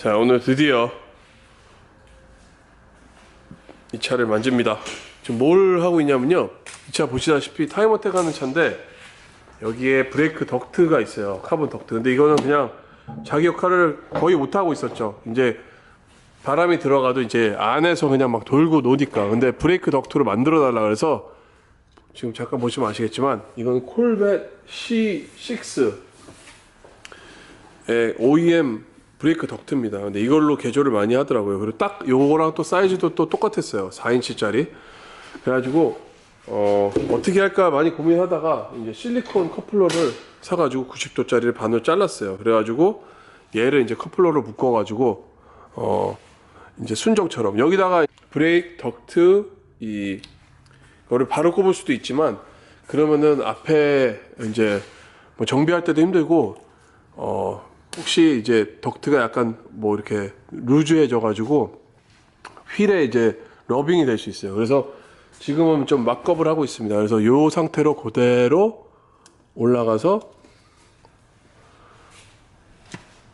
자 오늘 드디어 이 차를 만집니다. 지금 뭘 하고 있냐면요. 이 차 보시다시피 타이머택 하는 차인데 여기에 브레이크 덕트가 있어요. 카본 덕트. 근데 이거는 그냥 자기 역할을 거의 못 하고 있었죠. 이제 바람이 들어가도 이제 안에서 그냥 막 돌고 노니까. 근데 브레이크 덕트로 만들어 달라 그래서 지금 잠깐 보시면 아시겠지만 이건 콜벳 C6 의 OEM 브레이크 덕트입니다. 근데 이걸로 개조를 많이 하더라고요. 그리고 딱 요거랑 또 사이즈도 또 똑같았어요. 4인치짜리. 그래가지고 어, 어떻게 할까 많이 고민하다가 이제 실리콘 커플러를 사가지고 90도짜리를 반으로 잘랐어요. 그래가지고 얘를 이제 커플러로 묶어가지고 어, 이제 순정처럼 여기다가 브레이크 덕트 이 거를 바로 꼽을 수도 있지만 그러면은 앞에 이제 뭐 정비할 때도 힘들고 어 혹시 이제 덕트가 약간 뭐 이렇게 루즈해져 가지고 휠에 이제 러빙이 될 수 있어요. 그래서 지금은 좀 막업을 하고 있습니다. 그래서 요 상태로 그대로 올라가서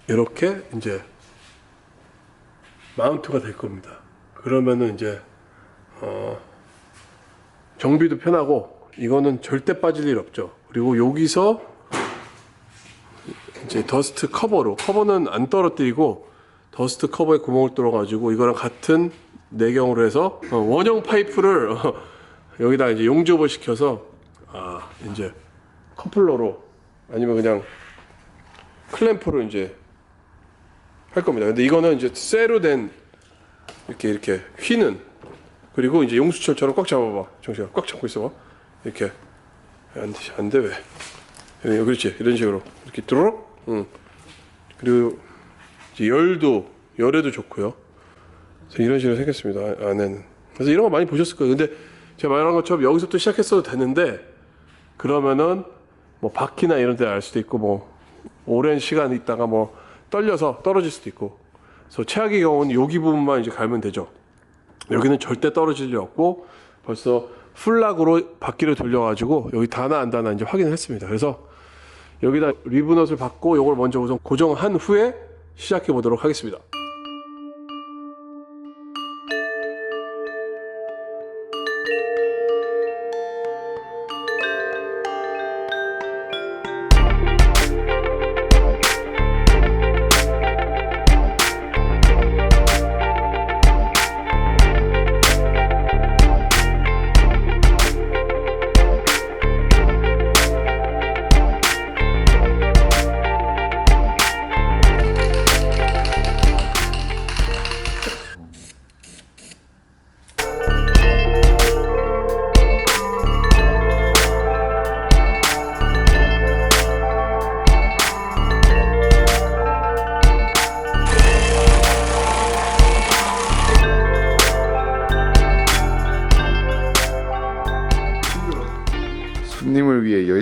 이렇게 이제 마운트가 될 겁니다. 그러면은 이제 어 정비도 편하고 이거는 절대 빠질 일 없죠. 그리고 여기서 이제 더스트 커버로 커버는 안 떨어뜨리고 더스트 커버에 구멍을 뚫어가지고 이거랑 같은 내경으로 해서 어, 원형 파이프를 어, 여기다 이제 용접을 시켜서 아 이제 커플러로 아니면 그냥 클램프로 이제 할 겁니다. 근데 이거는 이제 쇠로 된 이렇게 이렇게 휘는 그리고 이제 용수철처럼 꽉 잡아봐. 정시야 꽉 잡고 있어봐. 이렇게 안 돼, 안돼 왜? 예, 그렇지 이런 식으로 이렇게 뚜루룩. 응. 그리고 열도 열에도 좋고요. 그래서 이런 식으로 생겼습니다. 아- 안에는. 그래서 이런 거 많이 보셨을 거예요. 근데 제가 말한 것처럼 여기서부터 시작했어도 되는데 그러면은 뭐 바퀴나 이런 데 알 수도 있고 뭐 오랜 시간 있다가 뭐 떨려서 떨어질 수도 있고. 그래서 최악의 경우는 여기 부분만 이제 갈면 되죠. 여기는 절대 떨어질 일 없고 벌써 플락으로 바퀴를 돌려가지고 여기 다나 안 다나 이제 확인을 했습니다. 그래서 여기다 리브넛을 받고 이걸 먼저 우선 고정한 후에 시작해 보도록 하겠습니다.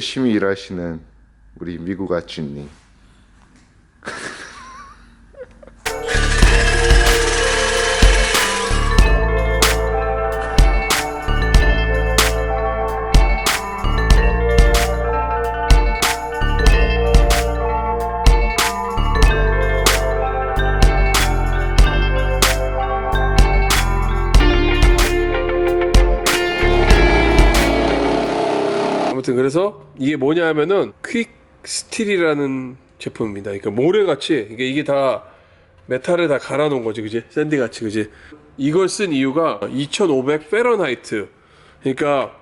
열심히 일하시는 우리 미국 아주님. 아무튼 그래서 이게 뭐냐 하면은 퀵 스틸이라는 제품입니다. 그러니까 모래같이 이게 이게 다 메탈을 다 갈아 놓은 거지, 그지? 샌디 같이, 그지? 이걸 쓴 이유가 2,500 페런하이트. 그러니까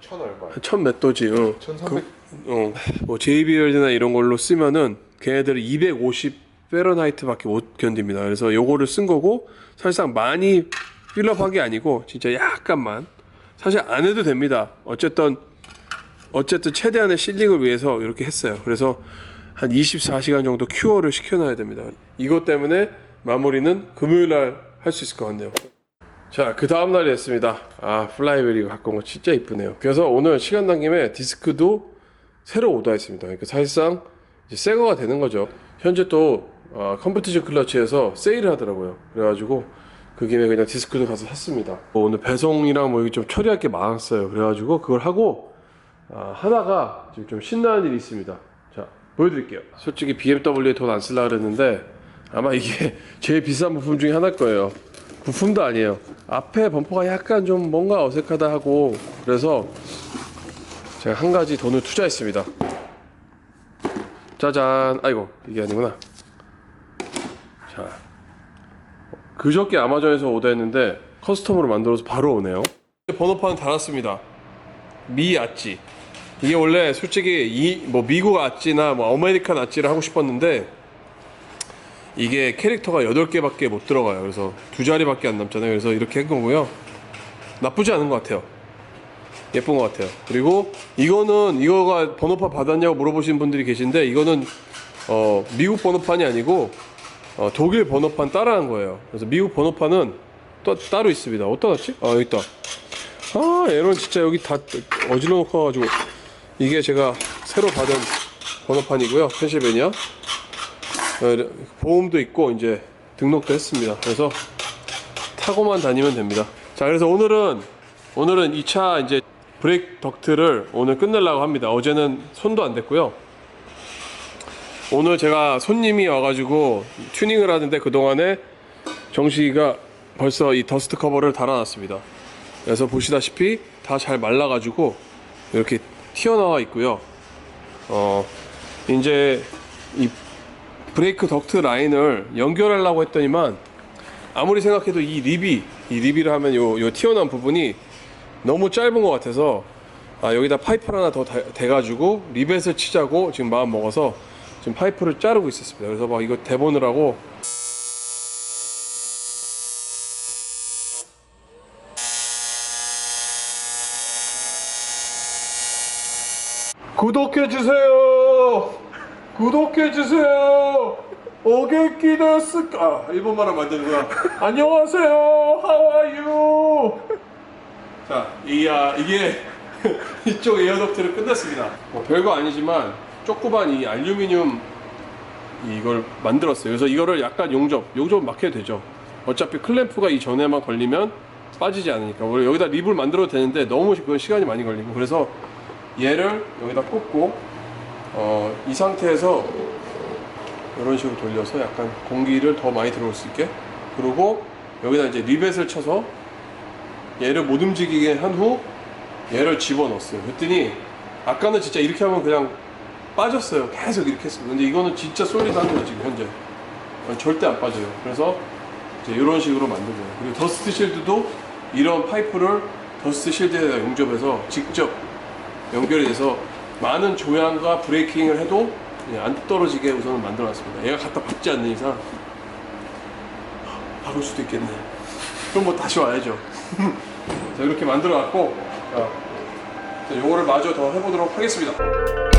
천 얼마? 천몇 도지. 어. 1300. 어, 뭐 JBL이나 이런 걸로 쓰면은 걔네들은 250 페런하이트밖에 못 견딥니다. 그래서 요거를 쓴 거고 사실상 많이 게 아니고 진짜 약간만 사실 안 해도 됩니다. 어쨌든 어쨌든 최대한의 실링을 위해서 이렇게 했어요. 그래서 한 24시간 정도 큐어를 시켜놔야 됩니다. 이것 때문에 마무리는 금요일 날 할 수 있을 것 같네요. 자, 그 다음 날이었습니다. 아, 플라이벨이 갖고 온 거 진짜 이쁘네요. 그래서 오늘 시간 난 김에 디스크도 새로 오더했습니다. 그러니까 사실상 이제 새 거가 되는 거죠. 현재 또 어, 컴퓨티션 클러치에서 세일을 하더라고요. 그래가지고 그 김에 그냥 디스크도 가서 샀습니다. 뭐 오늘 배송이랑 뭐 이게 좀 처리할 게 많았어요. 그래가지고 그걸 하고 아, 하다가 지금 좀 신나는 일이 있습니다. 자, 보여드릴게요. 솔직히 BMW에 돈 안 쓰려고 그랬는데 아마 이게 제일 비싼 부품 중에 하나일 거예요. 부품도 아니에요. 앞에 범퍼가 약간 좀 뭔가 어색하다 하고 그래서 제가 한 가지 돈을 투자했습니다. 짜잔. 아이고 이게 아니구나. 자 그저께 아마존에서 오다했는데 커스텀으로 만들어서 바로 오네요. 번호판 달았습니다. 미 아찌. 이게 원래 솔직히 이 뭐 미국 아찌나 뭐 아메리칸 아찌를 하고 싶었는데 이게 캐릭터가 8개밖에 못 들어가요. 그래서 두 자리밖에 안 남잖아요. 그래서 이렇게 한 거고요. 나쁘지 않은 것 같아요. 예쁜 것 같아요. 그리고 이거는 이거가 번호판 받았냐고 물어보시는 분들이 계신데 이거는 어, 미국 번호판이 아니고 어, 독일 번호판 따라한 거예요. 그래서 미국 번호판은 또 따로 있습니다. 어디다 놨지? 아 여기 있다. 아 얘는 진짜 여기 다 놓고 가지고 이게 제가 새로 받은 번호판이고요. 펜실베니아. 어, 보험도 있고 이제 등록도 했습니다. 그래서 타고만 다니면 됩니다. 자, 그래서 오늘은 오늘은 이 차 이제 브레이크 덕트를 오늘 끝내려고 합니다. 어제는 손도 안 댔고요. 오늘 제가 손님이 와가지고 튜닝을 하는데 그 동안에 정식이가 벌써 이 더스트 커버를 달아놨습니다. 그래서 보시다시피 다 잘 말라가지고 이렇게 튀어나와 있고요. 어 이제 이 브레이크 덕트 라인을 연결하려고 했더니만 아무리 생각해도 이 립이 이 립이라 하면 요, 요 튀어나온 부분이 너무 짧은 것 같아서 아 여기다 파이프를 하나 더 대- 대가지고 리벳을 치자고 지금 마음 먹어서 지금 파이프를 자르고 있었습니다. 그래서 막 이거 대보느라고 구독해 주세요. 구독해 주세요. 오게키 데스까 아, 일본말로 만드는구나. 안녕하세요. How are you? 자, 이야 이게 이쪽 에어덕트를 끝냈습니다. 뭐 별거 아니지만 조그만 이 알루미늄 이걸 만들었어요. 그래서 이거를 약간 용접, 용접 막 해도 되죠. 어차피 클램프가 이 전에만 걸리면 빠지지 않으니까. 원래 여기다 립을 만들어도 되는데 너무 시간이 많이 걸리고 그래서 얘를 여기다 꽂고 어, 이 상태에서 이런 식으로 돌려서 약간 공기를 더 많이 들어올 수 있게 그리고 여기다 이제 리벳을 쳐서 얘를 못 움직이게 한 후 얘를 집어넣었어요. 그랬더니 아까는 진짜 이렇게 하면 그냥 빠졌어요. 계속 이렇게 했어요. 근데 이거는 진짜 솔리드 한 거예요 지금 현재. 어, 절대 안 빠져요. 그래서 이제 이런 식으로 만든 거예요. 그리고 더스트 실드도 이런 파이프를 더스트 실드에다 용접해서 직접 연결이 돼서 많은 조향과 브레이킹을 해도 안 떨어지게 우선은 만들어놨습니다. 얘가 갖다 박지 않는 이상 박을 수도 있겠네. 그럼 뭐 다시 와야죠. 자 이렇게 만들어놨고 자, 자, 요거를 마저 더 해보도록 하겠습니다.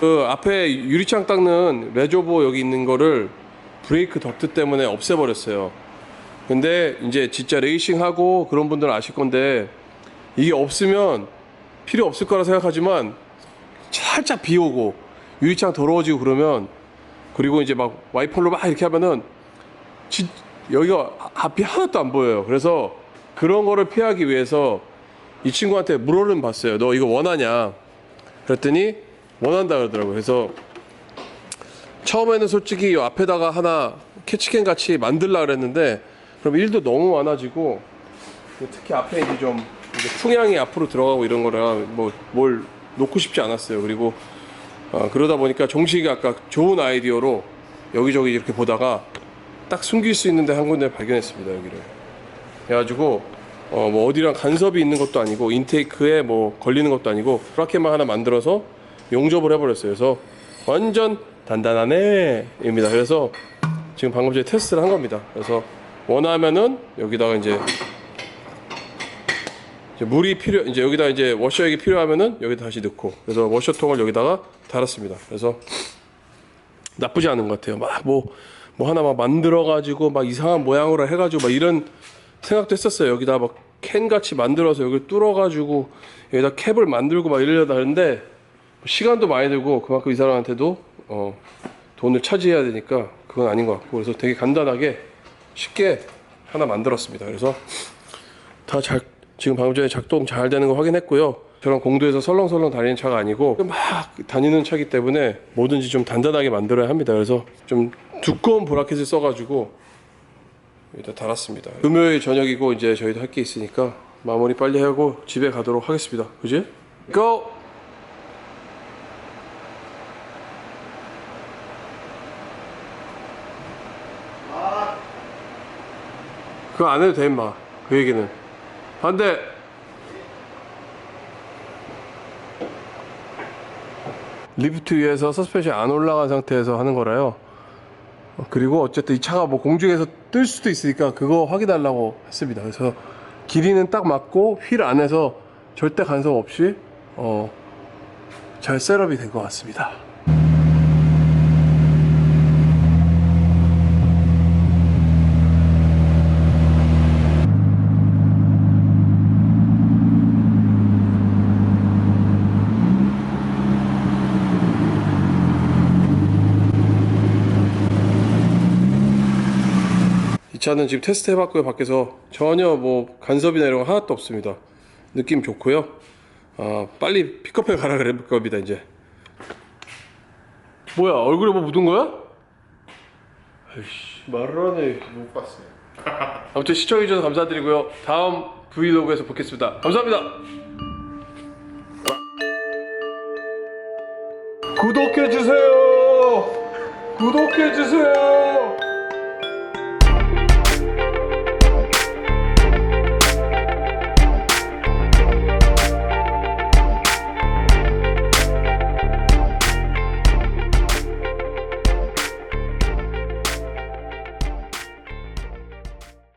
그 앞에 유리창 닦는 레조보 여기 있는 거를 브레이크 덕트 때문에 없애버렸어요. 근데 이제 진짜 레이싱하고 그런 분들은 아실 건데 이게 없으면 필요 없을 거라 생각하지만 살짝 비 오고 유리창 더러워지고 그러면 그리고 이제 막 와이퍼로 막 이렇게 하면은 진, 여기가 앞이 하나도 안 보여요. 그래서 그런 거를 피하기 위해서 이 친구한테 물어는 봤어요. 너 이거 원하냐? 그랬더니 원한다 그러더라고요. 그래서 처음에는 솔직히 이 앞에다가 하나 캐치캔 같이 만들라 그랬는데 그럼 일도 너무 많아지고 특히 앞에 이제 좀 이제 풍향이 앞으로 들어가고 이런 거라 뭐 뭘 놓고 싶지 않았어요. 그리고 어, 그러다 보니까 종식이 아까 좋은 아이디어로 여기저기 이렇게 보다가 딱 숨길 수 있는데 한 군데 발견했습니다. 여기를. 그래가지고 어, 뭐 어디랑 간섭이 있는 것도 아니고 인테이크에 뭐 걸리는 것도 아니고 브라켓만 하나 만들어서 용접을 해버렸어요. 그래서 완전 단단하네 입니다. 그래서 지금 방금 전에 테스트를 한 겁니다. 그래서 원하면은 여기다가 이제 물이 필요 이제 여기다 이제 워셔액이 필요하면은 여기 다시 넣고 그래서 워셔통을 여기다가 달았습니다. 그래서 나쁘지 않은 것 같아요. 막뭐뭐 하나 막 만들어 가지고 막 이상한 모양으로 해 가지고 막 이런 생각도 했었어요. 여기다 막 캔 같이 만들어서 여기 뚫어 가지고 여기다 캡을 만들고 막 이러려다 하는데 시간도 많이 들고 그만큼 이 사람한테도 어 돈을 차지해야 되니까 그건 아닌 것 같고 그래서 되게 간단하게 쉽게 하나 만들었습니다. 그래서 다 잘 지금 방금 전에 작동 잘 되는 거 확인했고요. 저랑 공도에서 설렁설렁 다니는 차가 아니고 막 다니는 차기 때문에 뭐든지 좀 단단하게 만들어야 합니다. 그래서 좀 두꺼운 브라켓을 써가지고 일단 달았습니다. 금요일 저녁이고 이제 저희도 할 게 있으니까 마무리 빨리 하고 집에 가도록 하겠습니다. 그지? 고! 그거 안 해도 돼 임마. 그 얘기는. 반대. 리프트 위에서 서스펜션이 안 올라간 상태에서 하는 거라요. 어, 그리고 어쨌든 이 차가 뭐 공중에서 뜰 수도 있으니까 그거 확인하려고 했습니다. 그래서 길이는 딱 맞고 휠 안에서 절대 간섭 없이 어, 잘 셋업이 된 것 같습니다 이 차는 지금 테스트 해봤고요 밖에서. 전혀 뭐 간섭이나 이런 거 하나도 없습니다. 느낌 좋고요. 아 빨리 픽업해 가라 그럴 겁니다 이제. 뭐야 얼굴에 뭐 묻은 거야? 아이씨 말을 하네. 못 봤어요. 아무튼 시청해주셔서 감사드리고요. 다음 브이로그에서 뵙겠습니다. 감사합니다. 구독해주세요. 구독해주세요